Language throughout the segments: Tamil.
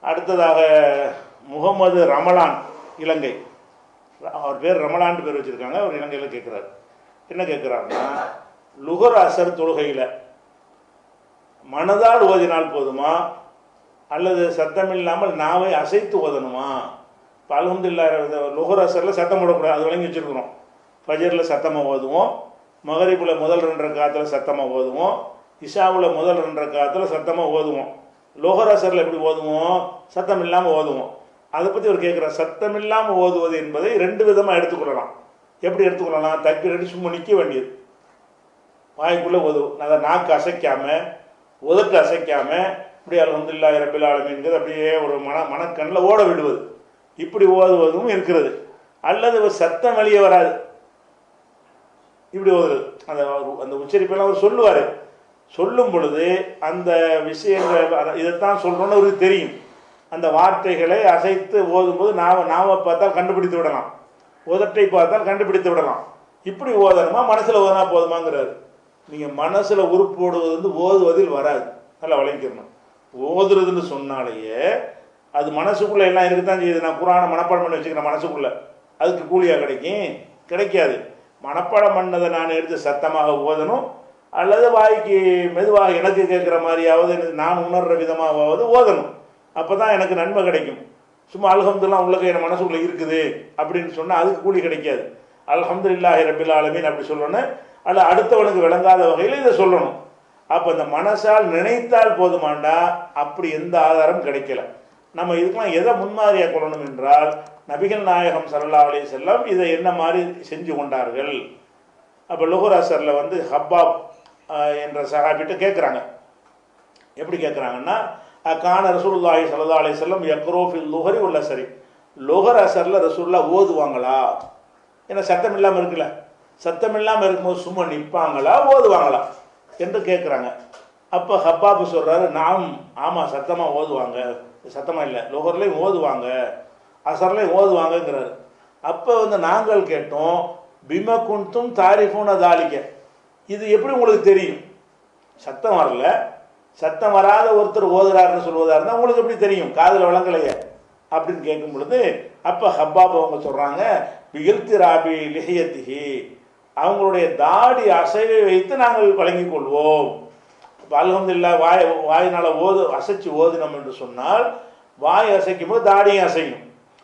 அடுத்ததாக முகமது ரமலான் இலங்கை. அவர் பேர் ரமலான் பேர் வச்சுருக்காங்க. அவர் இலங்கையில் கேட்குறாரு. என்ன கேட்குறாருன்னா லுகர் அசர் தொழுகையில் மனதால் ஓதினால் போதுமா? அல்லது சத்தம் இல்லாமல் நாவை அசைத்து ஓதணுமா? இப்போ அலமதுல்லா லுகர் அசரில் சத்தம் போடக்கூடாது. அது வழங்கி வச்சுருக்குறோம். ஃபஜரில் சத்தமாக ஓதுவோம். மகரிபில் முதல் ரெண்டரை காலத்தில் சத்தமாக ஓதுவோம். இஷாவில் முதல் ரெண்டரை காலத்தில் சத்தமாக ஓதுவோம். லோகராசரில் எப்படி ஓதுவோம்? சத்தம் இல்லாமல் ஓதுவோம். அதை பற்றி அவர் கேட்குற சத்தம் இல்லாமல் ஓதுவது என்பதை ரெண்டு விதமாக எடுத்துக்கொள்ளலாம் எப்படி எடுத்துக்கொள்ளலாம் தக்கு ரெண்டு சும்மா நிற்க வேண்டியது. வாய்க்குள்ளே உதவும் அதை நாக்கு அசைக்காமல் உதட்டு அசைக்காமல் இப்படி அலமதுல்லா ரபில் ஆலமின்கிறது அப்படியே ஒரு மன மனக்கண்ணில் ஓட விடுவது. இப்படி ஓதுவதும் இருக்கிறது. அல்லது ஒரு சத்தம் வெளியே வராது. இப்படி ஓதுறது. அந்த அந்த உச்சரிப்பெல்லாம் அவர் சொல்லுவார். சொல்லும் பொழுது அந்த விஷயங்கள் இதைத்தான் சொல்கிறோன்னு அவருக்கு தெரியும். அந்த வார்த்தைகளை அசைத்து ஓதும்போது நாம நாம பார்த்தால் கண்டுபிடித்து விடலாம். உதட்டை பார்த்தால் கண்டுபிடித்து விடலாம். இப்படி ஓதணுமா? மனசில் ஓதுனா போதுமாங்கிறாரு. நீங்கள் மனசில் உருப்போடுவது வந்து ஓதுவதில் வராது. நல்லா வழங்கிக்கணும் ஓதுறதுன்னு சொன்னாலேயே அது மனசுக்குள்ளே எல்லாம் இருக்குதான் செய்யுது. நான் குரானை மனப்பாடம் பண்ணி வச்சுக்கிறேன் மனசுக்குள்ளே. அதுக்கு கூலியாக கிடைக்கும்? கிடைக்காது. மனப்பாடம் பண்ணதை நான் எடுத்து சத்தமாக ஓதணும். அல்லது வாய்க்கு மெதுவாக எனக்கு கேட்குற மாதிரியாவது நான் உணர்ற விதமாவது ஓதணும். அப்போ தான் எனக்கு நன்மை கிடைக்கும். சும்மா அல்ஹம்துல்லாம் உள்ளக என் மனசுக்குள்ளே இருக்குது அப்படின்னு சொன்னால் அதுக்கு கூலி கிடைக்காது. அல்ஹம்துலில்லாஹி ரபில் ஆலமின் அப்படி சொல்லணும் அல்ல அடுத்தவனுக்கு விளங்காத வகையில் இதை சொல்லணும். அப்போ இந்த மனசால் நினைத்தால் போதுமாண்டா அப்படி எந்த ஆதாரம் கிடைக்கல. நம்ம இதுக்கெல்லாம் எதை முன்மாதிரியாக கொள்ளணும் என்றால் நபிகள் நாயகம் சல்லா அலி செல்லம் இதை என்ன மாதிரி செஞ்சு கொண்டார்கள்? அப்போ லுகுராசரில் வந்து ஹப்பாப் என்ற சஹாபிட்ட கேட்குறாங்க எப்படி கேட்குறாங்கன்னா கான ரசூல்லாஹி சல்லா அலி செல்லம் யக்ரோஃபில் லுஹரி உள்ள சரி. லுஹர் அசரில் ரசூல்லா ஓதுவாங்களா? ஏன்னா சத்தம் இல்லாமல் இருக்குல்ல. சத்தம் இல்லாமல் இருக்கும்போது சும்மா நிற்பாங்களா ஓதுவாங்களா? என்று கேட்குறாங்க அப்போ ஹப்பாபு சொல்கிறாரு நாம் ஆமாம் சத்தமாக ஓதுவாங்க. சத்தமாக இல்லை. லுஹர்லேயும் ஓதுவாங்க. அசர்லேயும் ஓதுவாங்கங்கிறாரு. அப்போ வந்து நாங்கள் கேட்டோம் பிம குன்தும் தாரிஃபூன தாலிக்க இது எப்படி உங்களுக்கு தெரியும்? சத்தம் வரல. சத்தம் வராத ஒருத்தர் ஓதுறாருன்னு சொல்வதாக இருந்தால் உங்களுக்கு எப்படி தெரியும்? காதில் விளங்கலையே. அப்படின்னு கேட்கும் பொழுது அப்போ ஹப்பாப் அவங்க சொல்கிறாங்க பிகில்தி ராபி லிஹியத்திஹி. அவங்களுடைய தாடி அசைவை வைத்து நாங்கள் வழங்கிக் கொள்வோம். இப்போ வாய் வாயினால் ஓது அசைச்சு ஓதினோம் என்று சொன்னால் வாய் அசைக்கும் போது தாடியும் அசையும்.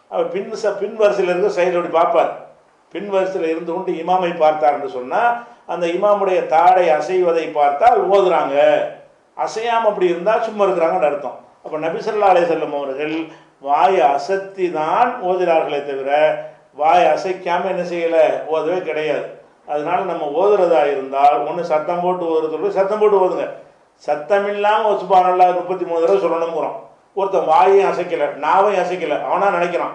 அவர் பின் ச பின் வரிசையில் இருக்க சைடில் அப்படி பார்ப்பார். பின்வரிசையில் இருந்து கொண்டு இமாமை பார்த்தார் என்று சொன்னால் அந்த இமாமுடைய தாடை அசைவதை பார்த்தால் ஓதுறாங்க. அசையாமல் அப்படி இருந்தால் சும்மா இருக்கிறாங்கன்னு அர்த்தம். அப்போ நபிசல்லா அலே செல்லம் அவர்கள் வாயை அசத்தி தான் ஓதுகிறார்களே தவிர வாயை அசைக்காமல் என்ன செய்யலை? ஓதவே கிடையாது. அதனால நம்ம ஓதுறதா இருந்தால் ஒன்று சத்தம் போட்டு ஓதுறது சத்தம் போட்டு ஓதுங்க. சத்தம் இல்லாமல் சுபானல்லா முப்பத்தி மூணு தடவை சொல்லணுங்கிறோம் ஒருத்தன் வாயையும் அசைக்கலை நாவையும் அசைக்கலை அவனா நினைக்கிறான்.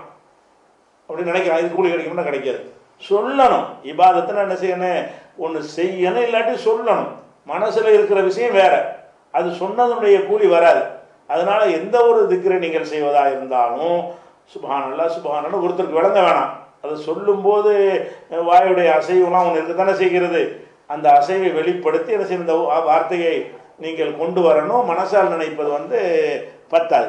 அப்படின்னு நினைக்கிறான். இது கூலி கிடைக்கும்னா கிடைக்காது. சொல்லணும். இபாதத்தில் என்ன செய்யணும்? ஒன்று செய்யணும் இல்லாட்டி சொல்லணும். மனசில் இருக்கிற விஷயம் வேற. அது சொன்னதனுடைய கூலி வராது. அதனால எந்த ஒரு திக்கரை நீங்கள் செய்வதா இருந்தாலும் சுபானல்லா சுபஹானல்லா ஒருத்தருக்கு விளங்க வேணாம். அதை சொல்லும்போது வாயுடைய அசைவுலாம் ஒன்று இருக்கத்தானே செய்கிறது? அந்த அசைவை வெளிப்படுத்தி என்ன செய்ய இந்த வார்த்தையை நீங்கள் கொண்டு வரணும். மனசால் நினைப்பது வந்து பத்தாது.